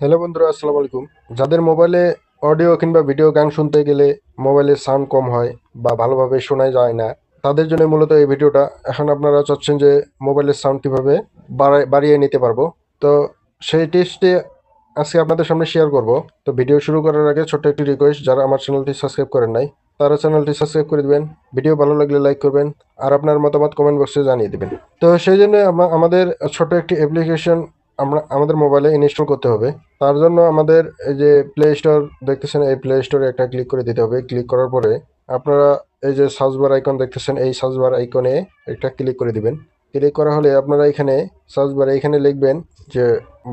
Hello বন্ধুরা, আসসালামু আলাইকুম। যাদের মোবাইলে অডিও কিংবা ভিডিও গান শুনতে গেলে মোবাইলের সাউন্ড কম হয় বা ভালোভাবে শোনা যায় না, তাদের জন্য মূলত এই ভিডিওটা এখন আপনারা চাচ্ছেন যে মোবাইলের সাউন্ড কীভাবে বাড়ায়, বাড়িয়ে নিতে পারব। তো সেই টিপসটি আজকে আপনাদের সামনে শেয়ার করব। তো ভিডিও শুরু করার আগে ছোট্ট একটি রিকোয়েস্ট যারা আমার চ্যানেলটি সাবস্ক্রাইব করেন নাই, তারা চ্যানেলটি সাবস্ক্রাইব করে দিবেন। ভিডিও ভালো লাগলে লাইক করবেন আর আপনার মতামত কমেন্ট বক্সে জানিয়ে দেবেন। তো সেই জন্য আমা- আমাদের ছোট একটি অ্যাপ্লিকেশন আমরা, আমাদের মোবাইলে ইনস্টল করতে হবে। তার জন্য আমাদের এই যে প্লে স্টোর দেখতেছেন, এই প্লে স্টোরে একটা ক্লিক করে দিতে হবে। ক্লিক করার পরে আপনারা এই যে সার্চ বার আইকন দেখতেছেন, এই সার্চ বার আইকনে একটা ক্লিক করে দিবেন। ক্লিক করা হলে আপনারা এখানে সার্চ বারে এখানে লিখবেন যে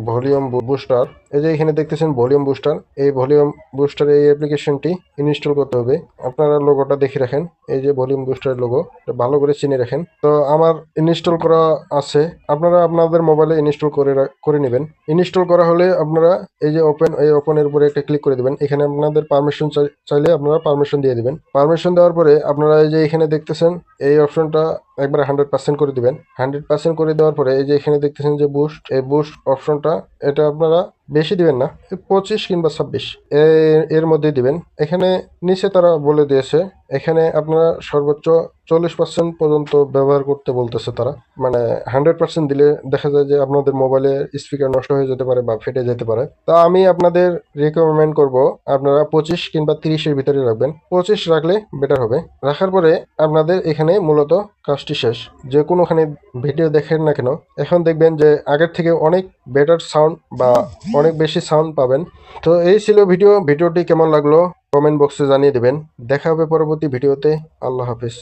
ভলিউম বুস্টার। এই যে এখানে দেখতেছেন ভলিউম বুস্টার। এই ভলিউম বুস্টার এই অ্যাপ্লিকেশনটি ইনস্টল করতে হবে। আপনারা লোগোটা দেখে রাখেন। এই যে ভলিউম বুস্টারের লোগো, এটা ভালো করে চিনে রাখেন। তো আমার ইনস্টল করা আছে। আপনারা আপনাদের মোবাইলে ইনস্টল করে করে নেবেন। ইনস্টল করা হলে আপনারা এই যে ওপেন, এই ওপেনের উপরে একটা ক্লিক করে দিবেন। এখানে আপনাদের পারমিশন চাইলে আপনারা পারমিশন দিয়ে দিবেন। পারমিশন দেওয়ার পরে আপনারা এই যে এখানে দেখতেছেন, এই অপশনটা একবার হান্ড্রেড পার্সেন্ট করে দিবেন। হান্ড্রেড পার্সেন্ট করে দেওয়ার পরে এই যে এখানে দেখতেছেন যে বুস্ট এই বুস্ট অপশনটা এটা আপনারা বেশি দিবেন না পঁচিশ কিংবা ছাব্বিশ এর মধ্যে দিবেন। এখানে নিচে তারা বলে দিয়েছে, এখানে আপনারা সর্বোচ্চ চল্লিশ পার্সেন্ট পর্যন্ত ব্যবহার করতে বলতেছে তারা। মানে হান্ড্রেড পার্সেন্ট দিলে দেখা যায় যে আপনাদের মোবাইলের স্পিকার নষ্ট হয়ে যেতে পারে বা ফেটে যেতে পারে। তা আমি আপনাদের রিকমেন্ড করব, আপনারা পঁচিশ কিংবা তিরিশের ভিতরে রাখবেন। পঁচিশ রাখলে বেটার হবে। রাখার পরে আপনাদের এখানে মূলত কাজটি শেষ। যে কোনোখানে ভিডিও দেখেন না কেন, এখন দেখবেন যে আগের থেকে অনেক বেটার সাউন্ড বা অনেক বেশি সাউন্ড পাবেন। তো এই ছিল ভিডিও ভিডিওটি কেমন লাগল? কমেন্ট বক্সে জানিয়ে দেবেন। দেখা হবে পরবর্তী ভিডিওতে আল্লাহ হাফিজ।